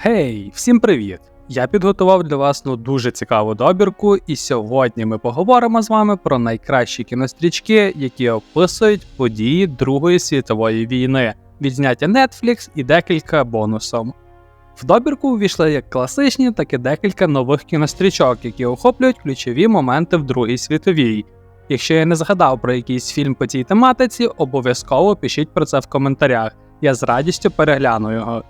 Гей, всім привіт! Я підготував для вас ну дуже цікаву добірку, і сьогодні ми поговоримо з вами про найкращі кінострічки, які описують події Другої світової війни, відзняття Netflix і декілька бонусом. В добірку увійшли як класичні, так і декілька нових кінострічок, які охоплюють ключові моменти в Другій світовій. Якщо я не згадав про якийсь фільм по цій тематиці, обов'язково пишіть про це в коментарях. Я з радістю перегляну його.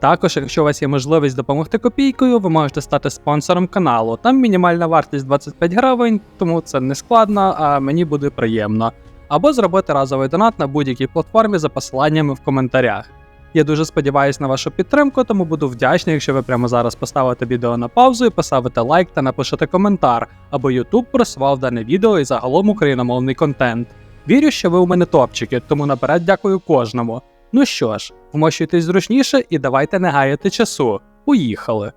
Також, якщо у вас є можливість допомогти копійкою, ви можете стати спонсором каналу. Там мінімальна вартість 25 гривень, тому це не складно, а мені буде приємно. Або зробити разовий донат на будь-якій платформі за посиланнями в коментарях. Я дуже сподіваюся на вашу підтримку, тому буду вдячний, якщо ви прямо зараз поставите відео на паузу і поставите лайк та напишете коментар, або YouTube просував дане відео і загалом україномовний контент. Вірю, що ви у мене топчики, тому наперед дякую кожному. Ну що ж, вмощуйтесь зручніше і давайте не гаяти часу. Поїхали!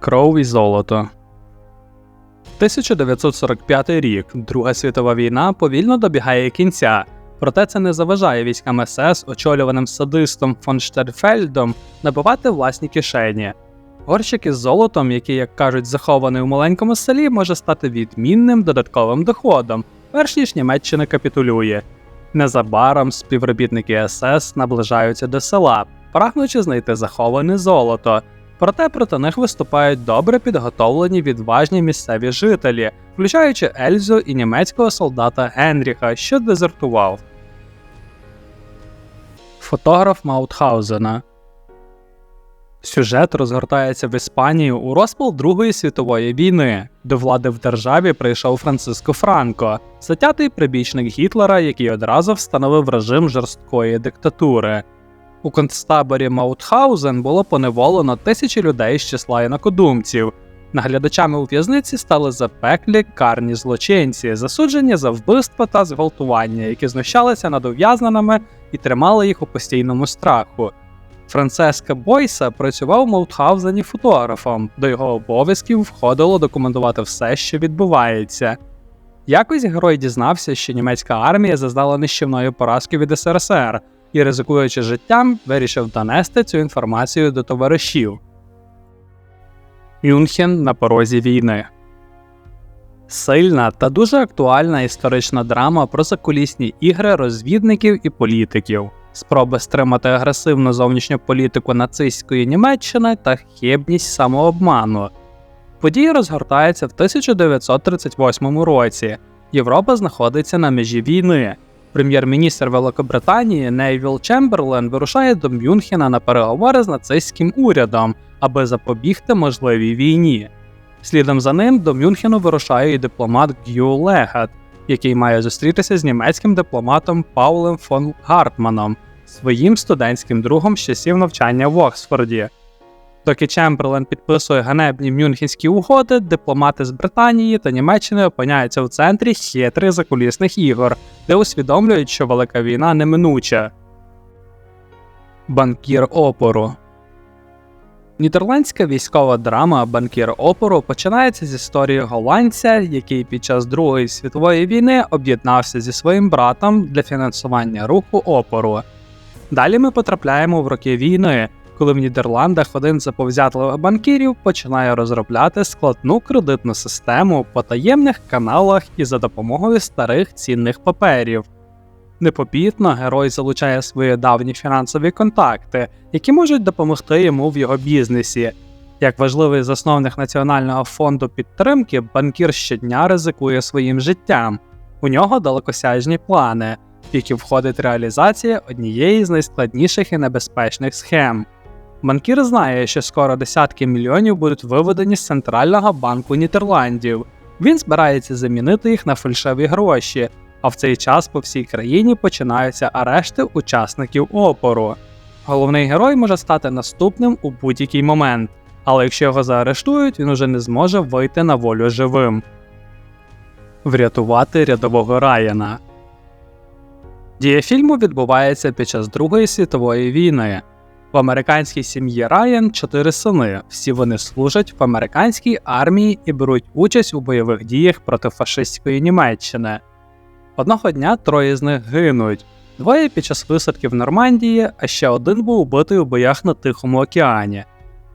Кров і золото. 1945 рік. Друга світова війна повільно добігає кінця. Проте це не заважає військам СС, очолюваним садистом фон Штерфельдом, набивати власні кишені. Горщик із золотом, який, як кажуть, захований у маленькому селі, може стати відмінним додатковим доходом, перш ніж Німеччина капітулює. Незабаром співробітники СС наближаються до села, прагнучи знайти заховане золото. Проте проти них виступають добре підготовлені відважні місцеві жителі, включаючи Ельзу і німецького солдата Генріха, що дезертував. Фотограф Маутхаузена Сюжет розгортається в Іспанії у розпал Другої світової війни. До влади в державі прийшов Франциско Франко, затятий прибічник Гітлера, який одразу встановив режим жорсткої диктатури. У концтаборі Маутхаузен було поневолено тисячі людей з числа інакодумців. Наглядачами у в'язниці стали запеклі карні злочинці, засуджені за вбивство та зґвалтування, які знущалися над ув'язненими і тримали їх у постійному страху. Францеска Бойса працював у Маутхаузені фотографом, до його обов'язків входило документувати все, що відбувається. Якось герой дізнався, що німецька армія зазнала нищівної поразки від СРСР і, ризикуючи життям, вирішив донести цю інформацію до товаришів. Мюнхен на порозі війни. Сильна та дуже актуальна історична драма про закулісні ігри розвідників і політиків, спроби стримати агресивну зовнішню політику нацистської Німеччини та хибність самообману. Події розгортаються в 1938 році. Європа знаходиться на межі війни. Прем'єр-міністр Великобританії Нейвіл Чемберлен вирушає до Мюнхена на переговори з нацистським урядом, аби запобігти можливій війні. Слідом за ним до Мюнхену вирушає і дипломат Г'ю Легат, який має зустрітися з німецьким дипломатом Паулем фон Гартманом, своїм студентським другом з часів навчання в Оксфорді. Доки Чемберлен підписує ганебні мюнхенські угоди, дипломати з Британії та Німеччини опиняються в центрі хитрих закулісних ігор, де усвідомлюють, що велика війна неминуча. Банкір опору Нідерландська військова драма Банкір опору починається з історії голландця, який під час Другої світової війни об'єднався зі своїм братом для фінансування руху опору. Далі ми потрапляємо в роки війни, коли в Нідерландах один заповзятливих банкірів починає розробляти складну кредитну систему по таємних каналах і за допомогою старих цінних паперів. Непопітно герой залучає свої давні фінансові контакти, які можуть допомогти йому в його бізнесі. Як важливий засновник Національного фонду підтримки, банкір щодня ризикує своїм життям. У нього далекосяжні плани, в які входить реалізація однієї з найскладніших і небезпечних схем. Банкір знає, що скоро десятки мільйонів будуть виведені з центрального банку Нідерландів. Він збирається замінити їх на фальшиві гроші, а в цей час по всій країні починаються арешти учасників опору. Головний герой може стати наступним у будь-який момент, але якщо його заарештують, він уже не зможе вийти на волю живим. Врятувати рядового Райана. Дія фільму відбувається під час Другої світової війни. В американській сім'ї Райан чотири сини. Всі вони служать в американській армії і беруть участь у бойових діях проти фашистської Німеччини. Одного дня троє з них гинуть. Двоє під час висадки в Нормандії, а ще один був убитий у боях на Тихому океані.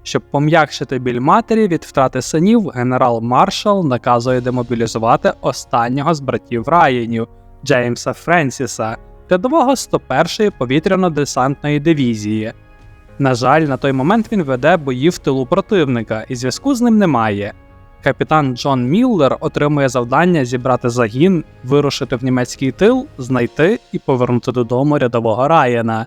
Щоб пом'якшити біль матері від втрати синів, генерал Маршал наказує демобілізувати останнього з братів Райанів Джеймса Френсіса, рядового 101-ї повітряно-десантної дивізії. На жаль, на той момент він веде бої в тилу противника, і зв'язку з ним немає. Капітан Джон Міллер отримує завдання зібрати загін, вирушити в німецький тил, знайти і повернути додому рядового Райана.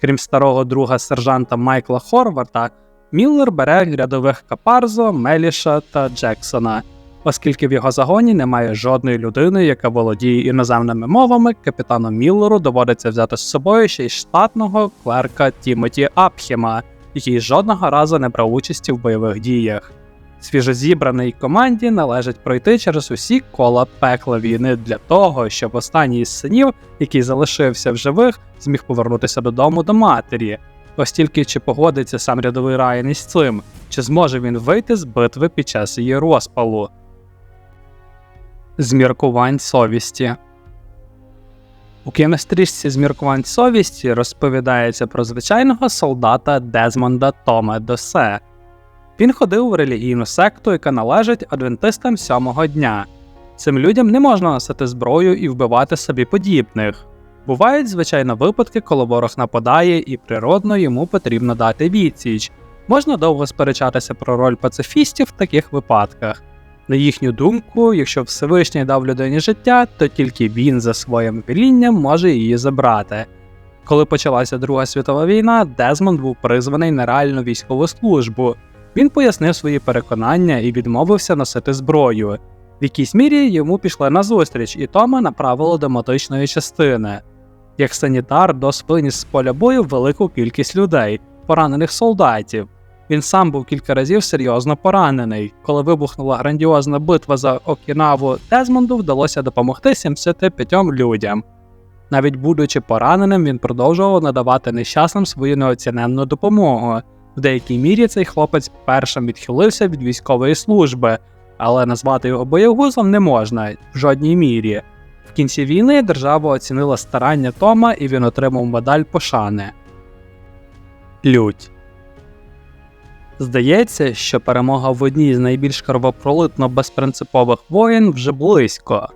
Крім старого друга сержанта Майкла Хорварта, Міллер бере рядових Капарзо, Меліша та Джексона. Оскільки в його загоні немає жодної людини, яка володіє іноземними мовами, капітану Міллеру доводиться взяти з собою ще й штатного клерка Тімоті Апхема, який жодного разу не брав участі в бойових діях. Свіжозібраній команді належить пройти через усі кола пекла війни для того, щоб останній із синів, який залишився в живих, зміг повернутися додому до матері. Ось тільки чи погодиться сам рядовий Райан із цим, чи зможе він вийти з битви під час її розпалу. Зміркувань совісті у кінострічці зміркувань совісті розповідається про звичайного солдата Дезмонда Томе Досе. Він ходив у релігійну секту, яка належить адвентистам сьомого дня. Цим людям не можна носити зброю і вбивати собі подібних. Бувають, звичайно, випадки, коли ворог нападає, і природно йому потрібно дати відсіч. Можна довго сперечатися про роль пацифістів в таких випадках. На їхню думку, якщо Всевишній дав людині життя, то тільки він за своїм велінням може її забрати. Коли почалася Друга світова війна, Дезмонд був призваний на реальну військову службу. Він пояснив свої переконання і відмовився носити зброю. В якійсь мірі йому пішли назустріч, і Тома направили до мотичної частини. Як санітар, Дос виніс з поля бою велику кількість людей, поранених солдатів. Він сам був кілька разів серйозно поранений. Коли вибухнула грандіозна битва за Окінаву, Дезмонду вдалося допомогти 75 людям. Навіть будучи пораненим, він продовжував надавати нещасним свою неоціненну допомогу. В деякій мірі цей хлопець першим відхилився від військової служби, але назвати його боєгузом не можна в жодній мірі. В кінці війни держава оцінила старання Тома і він отримав медаль пошани. Лють Здається, що перемога в одній з найбільш кровопролитно безпринципових воєн вже близько.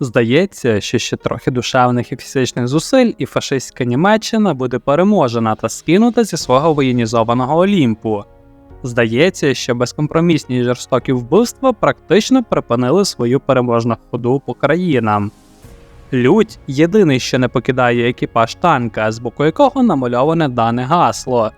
Здається, що ще трохи душевних і фізичних зусиль, і фашистська Німеччина буде переможена та скинута зі свого воєнізованого Олімпу. Здається, що безкомпромісні й жорстокі вбивства практично припинили свою переможну ходу по країнам. Лють єдиний, що не покидає екіпаж танка, з боку якого намальоване дане гасло.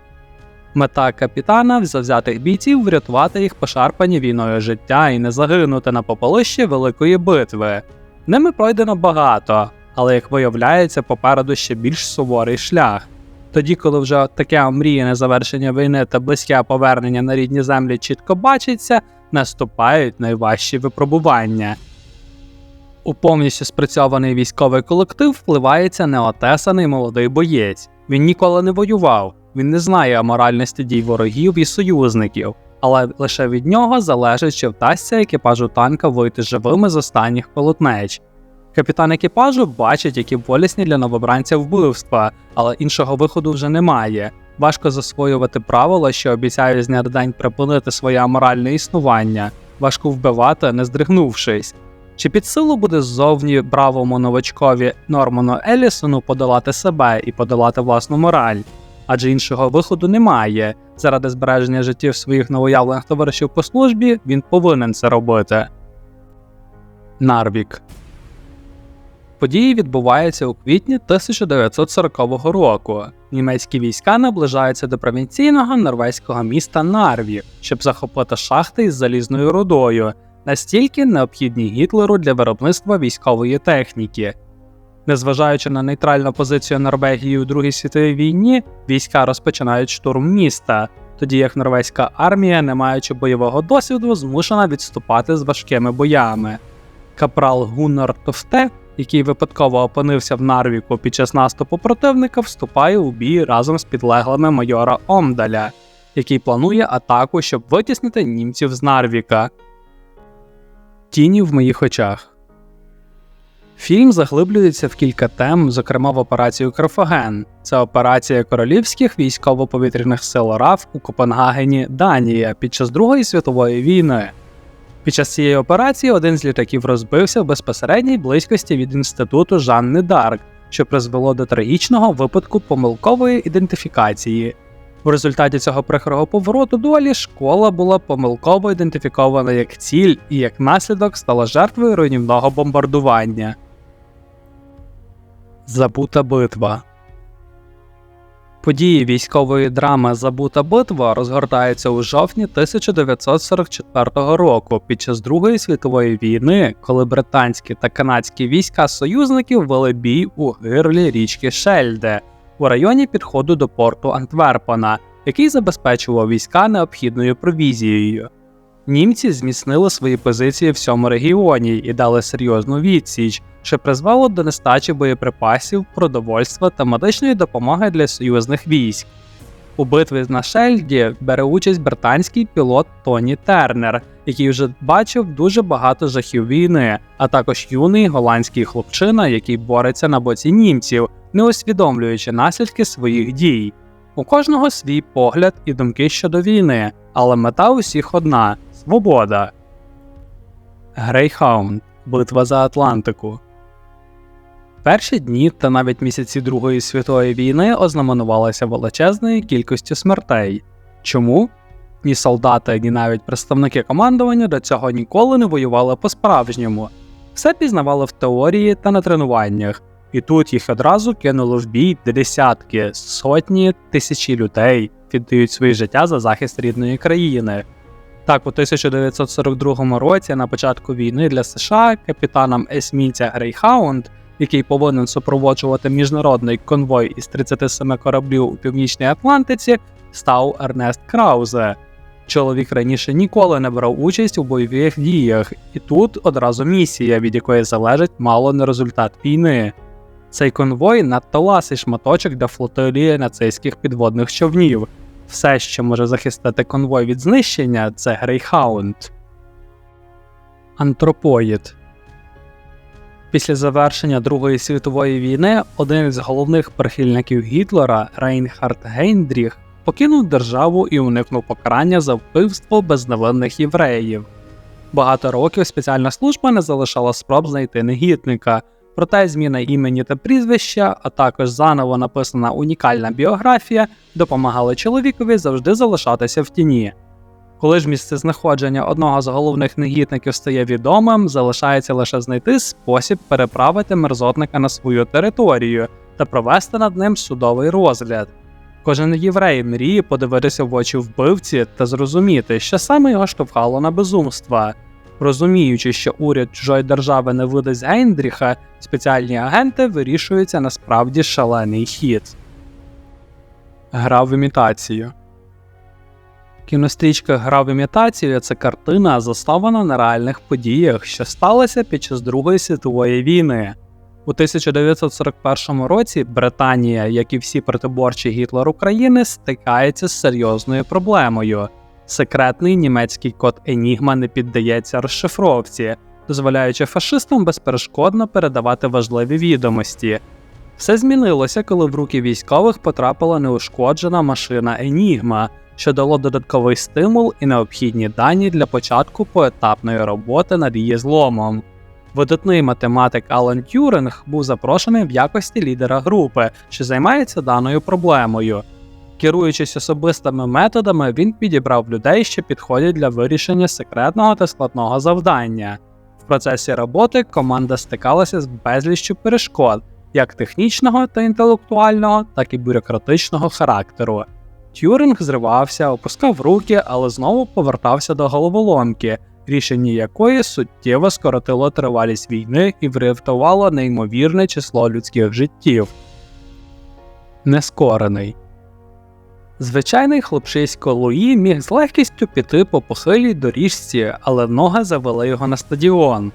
Мета капітана завзятих бійців врятувати їх пошарпані війною життя і не загинути на попелищі великої битви. Ними пройдено багато, але як виявляється, попереду ще більш суворий шлях. Тоді, коли вже таке омріяне завершення війни та близьке повернення на рідні землі чітко бачиться, наступають найважчі випробування. У повністю спрацьований військовий колектив впливається неотесаний молодий боєць. Він ніколи не воював, він не знає аморальності дій ворогів і союзників, але лише від нього залежить, чи вдасться екіпажу танка вийти живими з останніх полотнеч. Капітан екіпажу бачить, які болісні для новобранця вбивства, але іншого виходу вже немає. Важко засвоювати правила, що обіцяють з дня на день припинити своє аморальне існування, важко вбивати, не здригнувшись. Чи під силу буде ззовні бравому новачкові Норману Елісону подолати себе і подолати власну мораль? Адже іншого виходу немає. Заради збереження життів своїх новоявлених товаришів по службі він повинен це робити. Нарвік Події відбуваються у квітні 1940 року. Німецькі війська наближаються до провінційного норвезького міста Нарвік, щоб захопити шахти із залізною рудою, настільки необхідні Гітлеру для виробництва військової техніки. Незважаючи на нейтральну позицію Норвегії у Другій світовій війні, війська розпочинають штурм міста, тоді як норвезька армія, не маючи бойового досвіду, змушена відступати з важкими боями. Капрал Гуннар Товсте який випадково опинився в Нарвіку під час наступу противника, вступає у бій разом з підлеглими майора Омдаля, який планує атаку, щоб витіснити німців з Нарвіка. Тіні в моїх очах. Фільм заглиблюється в кілька тем, зокрема в операцію Карфаген. Це операція королівських військово-повітряних сил РАФ у Копенгагені, Данія під час Другої світової війни. Під час цієї операції один з літаків розбився в безпосередній близькості від інституту Жанни Дарк, що призвело до трагічного випадку помилкової ідентифікації. У результаті цього прихорого повороту долі школа була помилково ідентифікована як ціль і як наслідок стала жертвою руйнівного бомбардування. Забута битва. Події військової драми Забута битва розгортаються у жовтні 1944 року під час Другої світової війни, коли британські та канадські війська союзників вели бій у гирлі річки Шельде у районі підходу до порту Антверпена, який забезпечував війська необхідною провізією. Німці зміцнили свої позиції в цьому регіоні і дали серйозну відсіч, що призвело до нестачі боєприпасів, продовольства та медичної допомоги для союзних військ. У битві на Шельді бере участь британський пілот Тоні Тернер, який вже бачив дуже багато жахів війни, а також юний голландський хлопчина, який бореться на боці німців, не усвідомлюючи наслідки своїх дій. У кожного свій погляд і думки щодо війни, але мета усіх одна свобода. Грейхаунд Битва за Атлантику. Перші дні та навіть місяці Другої світової війни ознаменувалися величезною кількістю смертей. Чому? Ні солдати, ні навіть представники командування до цього ніколи не воювали по-справжньому, все пізнавали в теорії та на тренуваннях, і тут їх одразу кинули в бій десятки, сотні тисячі людей, віддають своє життя за захист рідної країни. Так, у 1942 році, на початку війни для США, капітаном есмінця Грейхаунд, який повинен супроводжувати міжнародний конвой із 37 кораблів у північній Атлантиці, став Ернест Краузе. Чоловік раніше ніколи не брав участь у бойових діях, і тут одразу місія, від якої залежить мало не результат війни. Цей конвой надто ласий шматочок для флотилії нацистських підводних човнів. Все, що може захистити конвой від знищення, це Грейхаунд. Антропоїд Після завершення Другої світової війни один із головних прихильників Гітлера Рейнхард Гейндріх покинув державу і уникнув покарання за вбивство безневинних євреїв. Багато років спеціальна служба не залишала спроб знайти негідника, проте зміна імені та прізвища, а також заново написана унікальна біографія допомагали чоловікові завжди залишатися в тіні. Коли ж місце знаходження одного з головних негідників стає відомим, залишається лише знайти спосіб переправити мерзотника на свою територію та провести над ним судовий розгляд. Кожен єврей мріє подивитися в очі вбивці та зрозуміти, що саме його штовхало на безумства. Розуміючи, що уряд чужої держави не видасть Гейндріха, спеціальні агенти вирішуються насправді шалений хід. Гра в імітацію. Кінострічка Гра в імітацію це картина, заснована на реальних подіях, що сталися під час Другої світової війни. У 1941 році Британія, як і всі протиборчі Гітлер України, стикається з серйозною проблемою. Секретний німецький код Енігма не піддається розшифровці, дозволяючи фашистам безперешкодно передавати важливі відомості. Все змінилося, коли в руки військових потрапила неушкоджена машина Енігма, що дало додатковий стимул і необхідні дані для початку поетапної роботи над її зломом. Видатний математик Алан Тюринг був запрошений в якості лідера групи, що займається даною проблемою. Керуючись особистими методами, він підібрав людей, що підходять для вирішення секретного та складного завдання. В процесі роботи команда стикалася з безліччю перешкод, як технічного та інтелектуального, так і бюрократичного характеру. Тюринг зривався, опускав руки, але знову повертався до головоломки, рішення якої суттєво скоротило тривалість війни і врятувало неймовірне число людських життів. Нескорений Звичайний хлопчисько Луї міг з легкістю піти по похилій доріжці, але ноги завели його на стадіон.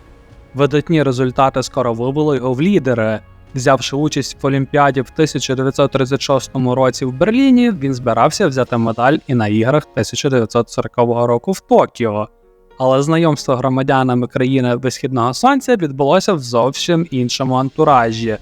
Видатні результати скоро вивели його в лідери. Взявши участь в Олімпіаді в 1936 році в Берліні, він збирався взяти медаль і на іграх 1940 року в Токіо. Але знайомство громадянами країни Висхідного Сонця відбулося в зовсім іншому антуражі.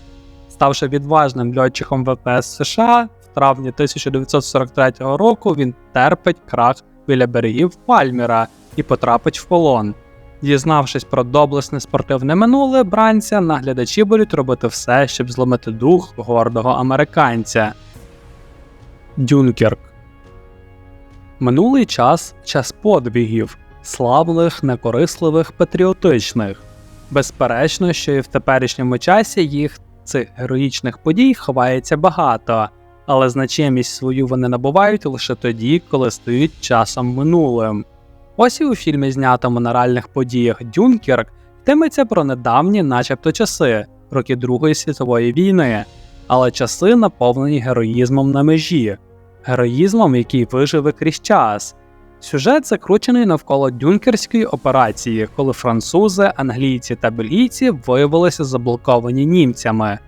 Ставши відважним льотчиком ВПС США, травні 1943 року він терпить крах біля берегів Пальміра і потрапить в полон. Дізнавшись про доблесне спортивне минуле бранця, наглядачі будуть робити все, щоб зломити дух гордого американця. Дюнкерк Минулий час час подвігів, славних, некорисливих, патріотичних. Безперечно, що і в теперішньому часі їх цих героїчних подій ховається багато, але значимість свою вони набувають лише тоді, коли стають часом минулим. Ось і у фільмі, знятому на реальних подіях Дюнкерк, йтиметься про недавні, начебто, часи, роки Другої світової війни, але часи наповнені героїзмом на межі, героїзмом, який виживе крізь час. Сюжет закручений навколо дюнкерської операції, коли французи, англійці та бельгійці виявилися заблоковані німцями.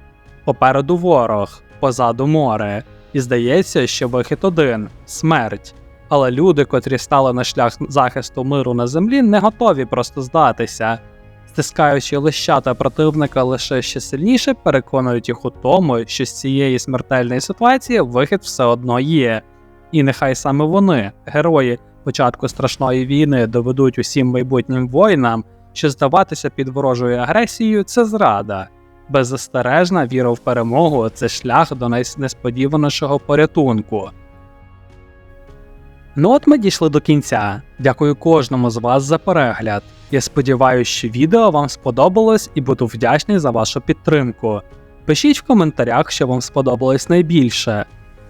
Попереду ворог, позаду море, і здається, що вихід один смерть. Але люди, котрі стали на шлях захисту миру на землі, не готові просто здатися. Стискаючи лищата противника лише ще сильніше, переконують їх у тому, що з цієї смертельної ситуації вихід все одно є. І нехай саме вони, герої початку страшної війни, доведуть усім майбутнім воїнам, що здаватися під ворожою агресією це зрада. Беззастережна віра в перемогу це шлях до найнесподіванішого порятунку. Ну от ми дійшли до кінця. Дякую кожному з вас за перегляд. Я сподіваюся, що відео вам сподобалось і буду вдячний за вашу підтримку. Пишіть в коментарях, що вам сподобалось найбільше.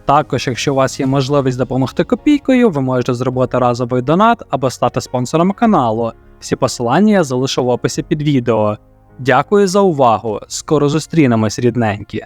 Також, якщо у вас є можливість допомогти копійкою, ви можете зробити разовий донат або стати спонсором каналу. Всі посилання я залишу в описі під відео. Дякую за увагу! Скоро зустрінемось, рідненькі!